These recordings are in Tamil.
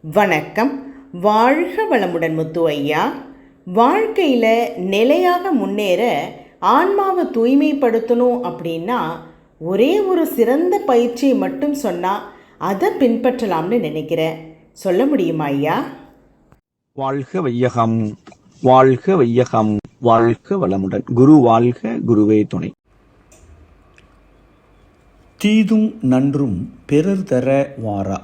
வணக்கம். வாழ்க வளமுடன் முத்து ஐயா. வாழ்க்கையில் நிலையாக முன்னேற ஆன்மாவை தூய்மைப்படுத்தணும் அப்படின்னா ஒரே ஒரு சிறந்த பயிற்சியை மட்டும் சொன்னால் அதை பின்பற்றலாம்னு நினைக்கிறேன் சொல்ல முடியுமா ஐயா? வாழ்க வையகம் வாழ்க வையகம் வாழ்க வளமுடன். குரு வாழ்க குருவே துணை. தீதும் நன்றும் பிறர் தர வாரா.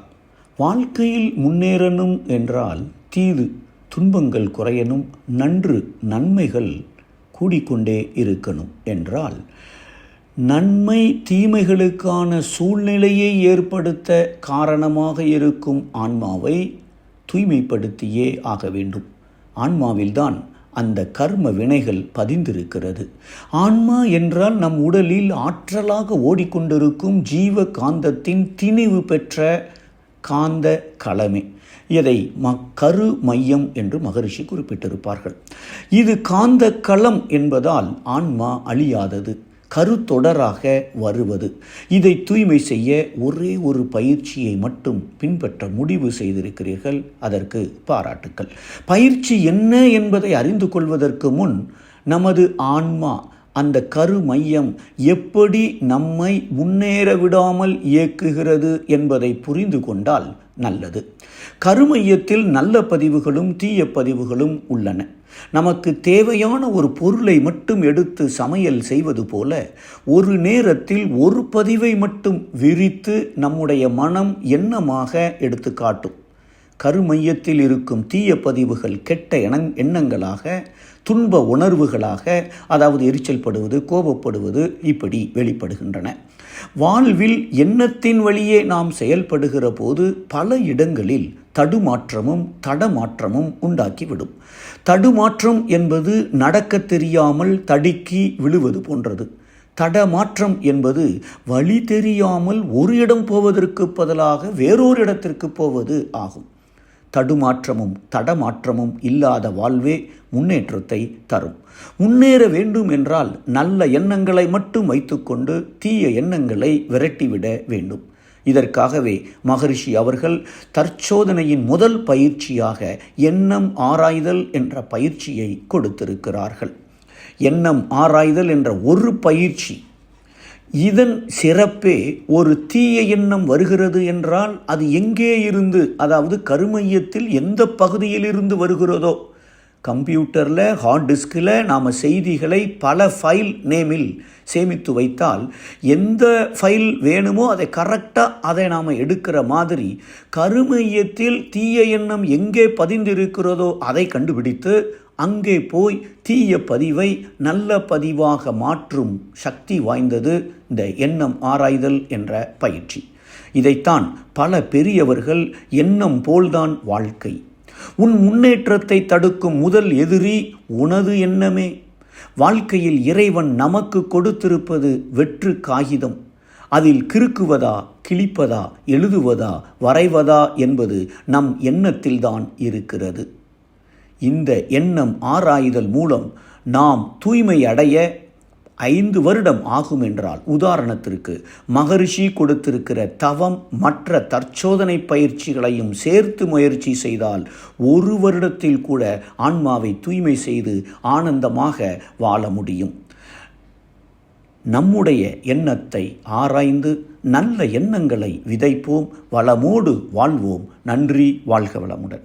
வாழ்க்கையில் முன்னேறணும் என்றால் தீது துன்பங்கள் குறையணும் நன்று நன்மைகள் கூடிக்கொண்டே இருக்கணும் என்றால் நன்மை தீமைகளுக்கான சூழ்நிலையை ஏற்படுத்த காரணமாக இருக்கும் ஆன்மாவை தூய்மைப்படுத்தியே ஆக வேண்டும். ஆன்மாவில்தான் அந்த கர்ம வினைகள் பதிந்திருக்கிறது. ஆன்மா என்றால் நம் உடலில் ஆற்றலாக ஓடிக்கொண்டிருக்கும் ஜீவ காந்தத்தின் திணிவு பெற்ற காந்த களமே இதை ம கரு மையம் என்று மகரிஷி குறிப்பிட்டிருப்பார்கள். இது காந்த களம் என்பதால் ஆன்மா அழியாதது கருத்தொடராக வருவது. இதை தூய்மை செய்ய ஒரே ஒரு பயிற்சியை மட்டும் பின்பற்ற முடிவு செய்திருக்கிறீர்கள். அதற்கு பாராட்டுக்கள். பயிற்சி என்ன என்பதை அறிந்து கொள்வதற்கு முன் நமது ஆன்மா அந்த கரு மையம் எப்படி நம்மை முன்னேற விடாமல் இயக்குகிறது என்பதை புரிந்து கொண்டால் நல்லது. கருமையத்தில் நல்ல பதிவுகளும் தீய பதிவுகளும் உள்ளன. நமக்கு தேவையான ஒரு பொருளை மட்டும் எடுத்து சமையல் செய்வது போல ஒரு நேரத்தில் ஒரு பதிவை மட்டும் விரித்து நம்முடைய மனம் எண்ணமாக எடுத்து காட்டும் கருமையத்தில் இருக்கும் தீய பதிவுகள் கெட்ட எண்ணங் எண்ணங்களாக துன்ப உணர்வுகளாக அதாவது எரிச்சல் படுவது கோபப்படுவது இப்படி வெளிப்படுகின்றன. வாழ்வில் எண்ணத்தின் வழியே நாம் செயல்படுகிற போது பல இடங்களில் தடுமாற்றமும் தடமாற்றமும் உண்டாக்கிவிடும். தடுமாற்றம் என்பது நடக்க தெரியாமல் தடுக்கி விழுவது போன்றது. தடமாற்றம் என்பது வழி தெரியாமல் ஒரு இடம் போவதற்கு பதிலாக வேறொரு இடத்திற்கு போவது ஆகும். தடுமாற்றமும் தடமாற்றமும் இல்லாத வாழ்வே முன்னேற்றத்தை தரும். முன்னேற வேண்டும் என்றால் நல்ல எண்ணங்களை மட்டும் வைத்துக்கொண்டு தீய எண்ணங்களை விரட்டிவிட வேண்டும். இதற்காகவே மகரிஷி அவர்கள் தற்சோதனையின் முதல் பயிற்சியாக எண்ணம் ஆராய்தல் என்ற பயிற்சியை கொடுத்திருக்கிறார்கள். எண்ணம் ஆராய்தல் என்ற ஒரு பயிற்சி இதன் சிறப்பே ஒரு தீய எண்ணம் வருகிறது என்றால் அது எங்கே இருந்து அதாவது கருமையத்தில் எந்த பகுதியிலிருந்து வருகிறதோ? கம்ப்யூட்டரில் ஹார்ட் டிஸ்கில் நாம் செய்திகளை பல ஃபைல் நேமில் சேமித்து வைத்தால் எந்த ஃபைல் வேணுமோ அதை கரெக்டாக அதை நாம் எடுக்கிற மாதிரி கருமையத்தில் தீய எண்ணம் எங்கே பதிந்திருக்கிறதோ அதை கண்டுபிடித்து அங்கே போய் தீய பதிவை நல்ல பதிவாக மாற்றும் சக்தி வாய்ந்தது இந்த எண்ணம் ஆராய்தல் என்ற பயிற்சி. இதைத்தான் பல பெரியவர்கள் எண்ணம் போல்தான் வாழ்க்கை. உன் முன்னேற்றத்தை தடுக்கும் முதல் எதிரி உனது எண்ணமே. வாழ்க்கையில் இறைவன் நமக்கு கொடுத்திருப்பது வெற்று காகிதம். அதில் கிறுக்குவதா கிழிப்பதா எழுதுவதா வரைவதா என்பது நம் எண்ணத்தில்தான் இருக்கிறது. இந்த எண்ணம் ஆராய்தல் மூலம் நாம் தூய்மை அடைய ஐந்து வருடம் ஆகும் என்றால் உதாரணத்திற்கு மகரிஷி கொடுத்திருக்கிற தவம் மற்ற தற்சோதனை பயிற்சிகளையும் சேர்த்து முயற்சி செய்தால் ஒரு வருடத்தில் கூட ஆன்மாவை தூய்மை செய்து ஆனந்தமாக வாழ முடியும். நம்முடைய எண்ணத்தை ஆராய்ந்து நல்ல எண்ணங்களை விதைப்போம் வளமோடு வாழ்வோம். நன்றி வாழ்க வளமுடன்.